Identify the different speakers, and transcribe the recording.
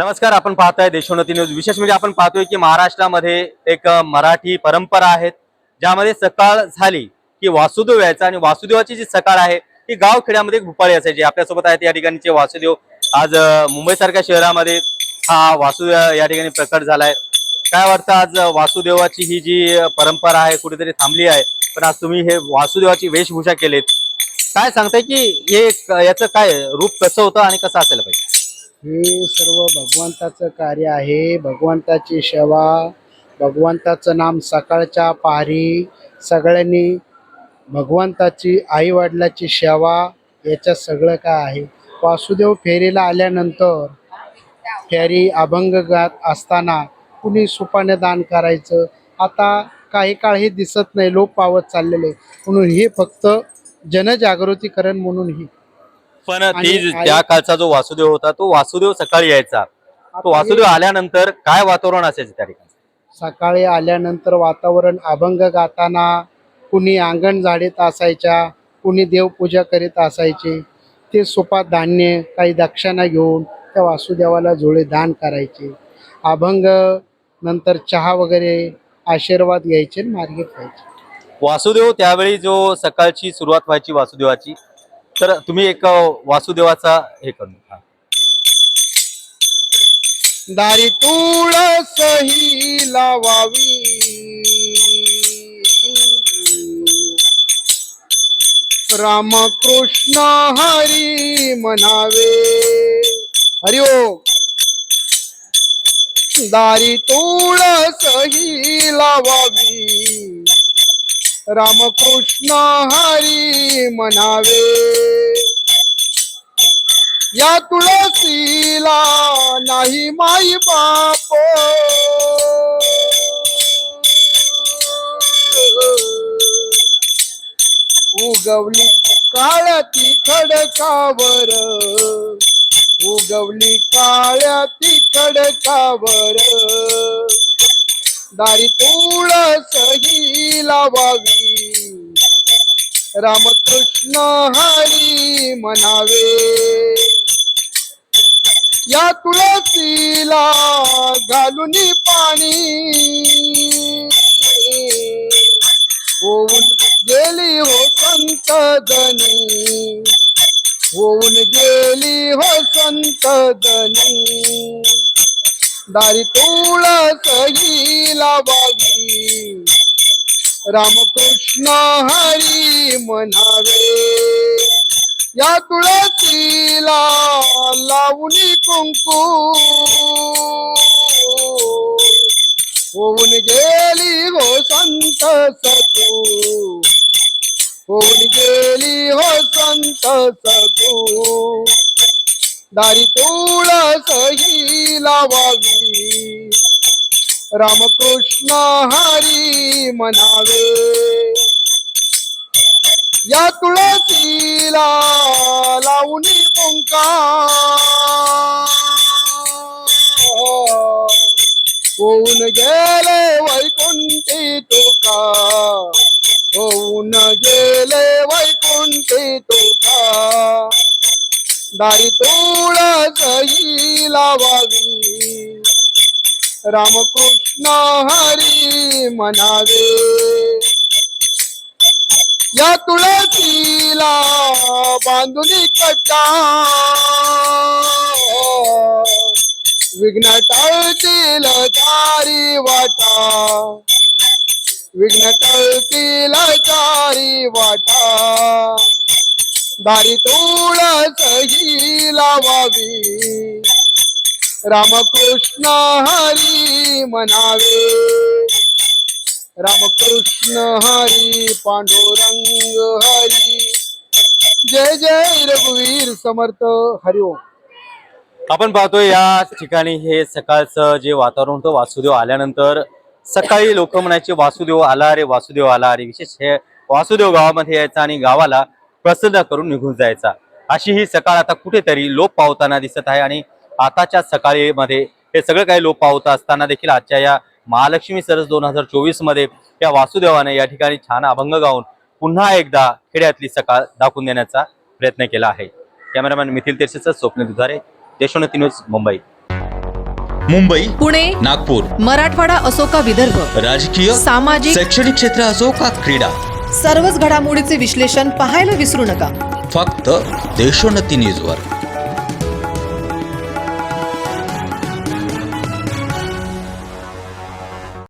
Speaker 1: नमस्कार आपण पाहताय देशोन्नती न्यूज. विशेष म्हणजे आपण पाहतोय की महाराष्ट्रामध्ये एक मराठी परंपरा आहे ज्यामध्ये सकाळ झाली की वासुदेव यायचा आणि वासुदेवाची जी सकाळ आहे ती गाव खेड्यामध्ये भूपाळी असायची. आपल्यासोबत आहेत या ठिकाणीचे वासुदेव. आज मुंबईसारख्या शहरामध्ये हा वासुदेव या ठिकाणी प्रकट झालाय. काय वाटतं आज वासुदेवाची ही जी परंपरा आहे कुठेतरी थांबली आहे? पण आज तुम्ही हे वासुदेवाची वेशभूषा केलीत. काय सांगताय की हे याचं काय रूप कसं होतं आणि कसं असायला पाहिजे?
Speaker 2: हे सर्व भगवंताचं कार्य आहे. भगवंताची सेवा भगवंताचं नाम सकाळच्या पारी सगळ्यांनी भगवंताची आई वडिलाची सेवा याच्यात सगळं काय आहे. वासुदेव फेरीला आल्यानंतर फेरी अभंग गात असताना कुणी सुपाने दान करायचं? आता काही काळ हे दिसत नाही लोप पावत चाललेले. म्हणून हे फक्त जनजागृतीकरण म्हणून ही.
Speaker 1: पण
Speaker 2: आणि
Speaker 1: ती
Speaker 2: आई-
Speaker 1: त्या काळचा जो वासुदेव होता तो वासुदेव सकाळी यायचा. तो वासुदेव आल्यानंतर काय वातावरण असायचं त्या ठिकाणी?
Speaker 2: सकाळी आल्यानंतर वातावरण अभंग गाताना कुणी अंगण झाडीत असायच्या कुणी देवपूजा करीत असायचे ते सुपात धान्य काही दक्षिणा घेऊन त्या वासुदेवाला झोळे दान करायचे. अभंग नंतर चहा वगैरे आशीर्वाद घ्यायचे आणि मार्गे खायचे.
Speaker 1: वासुदेव त्यावेळी जो सकाळची सुरुवात व्हायची वासुदेवाची तर तुम्ही एक वासुदेवाचा हे करून दारी
Speaker 2: दारी तुळसही लावावी. रामकृष्ण हरी म्हणावे. हरि ओम. दारी तुळसही लावावी. रामकृष्ण हरी म्हणावे. या तुळसीला नाही माई बाप. उगवली काळ्याती खडकावर. उगवली काळ्याती खडकावर. दारी तुळसही लावावी. रामकृष्ण हरी म्हणावे. या तुळसीला घालून पाणी. होऊन गेली हो संत जनी होऊन गेली हो संत जनी दारी तुळसही लावावी. रामकृष्ण हरी म्हणावे. या तुळसीला लावणी कुंकू. होऊन गेली हो संत सतू होऊन गेली हो संत सतू दारी तुळसही लावावी. रामकृष्ण हरी म्हणावे. या तुळसीला लावणी पुंका. होऊन गेले वैकुंठी तुका. होऊन गेले वैकुंठी तुका. दारी तुळसही लावावी. रामकृष्ण हरी म्हणावे. या तुळसीला बांधून कटा. विघ्न टळतील चारी वाटा. विघ्न टळतील चारी वाटा. दारी तुळसही लावावी. रामकृष्ण हरी म्हणावे रामकृष्ण हरी पांडुरंग हरी. जय जय रघुवीर समर्थ. हरिओम
Speaker 1: आपण पाहतोय या ठिकाणी हे सकाळचं जे वातावरण होतं वासुदेव आल्यानंतर सकाळी लोक म्हणायचे वासुदेव आला रे वासुदेव आला रे. विशेष हे वासुदेव गावामध्ये यायचा आणि गावाला प्रसन्न करून निघून जायचा. अशी ही सकाळ आता कुठेतरी लोप पावताना दिसत आहे आणि आताच्या सकाळीमध्ये हे सगळं काही लोप पावत असताना देखील आजच्या या महालक्ष्मी सरस दोन हजार चोवीसमध्ये या वासुदेवाने या ठिकाणी छान अभंग गाऊन पुन्हा एकदा खेड्यातली सकाळ दाखवून देण्याचा प्रयत्न केला आहे. कॅमेरामॅन मिथिल तेरसेचं स्वप्न दुधारे देशोन्नती न्यूज मुंबई.
Speaker 3: मुंबई
Speaker 4: पुणे
Speaker 3: नागपूर
Speaker 4: मराठवाडा असो का विदर्भ?
Speaker 3: राजकीय
Speaker 4: सामाजिक
Speaker 3: शैक्षणिक क्षेत्र असो का क्रीडा?
Speaker 4: सर्वच घडामोडीचे विश्लेषण पाहायला विसरू नका.
Speaker 3: फक्त देशोन्नती न्यूजवर.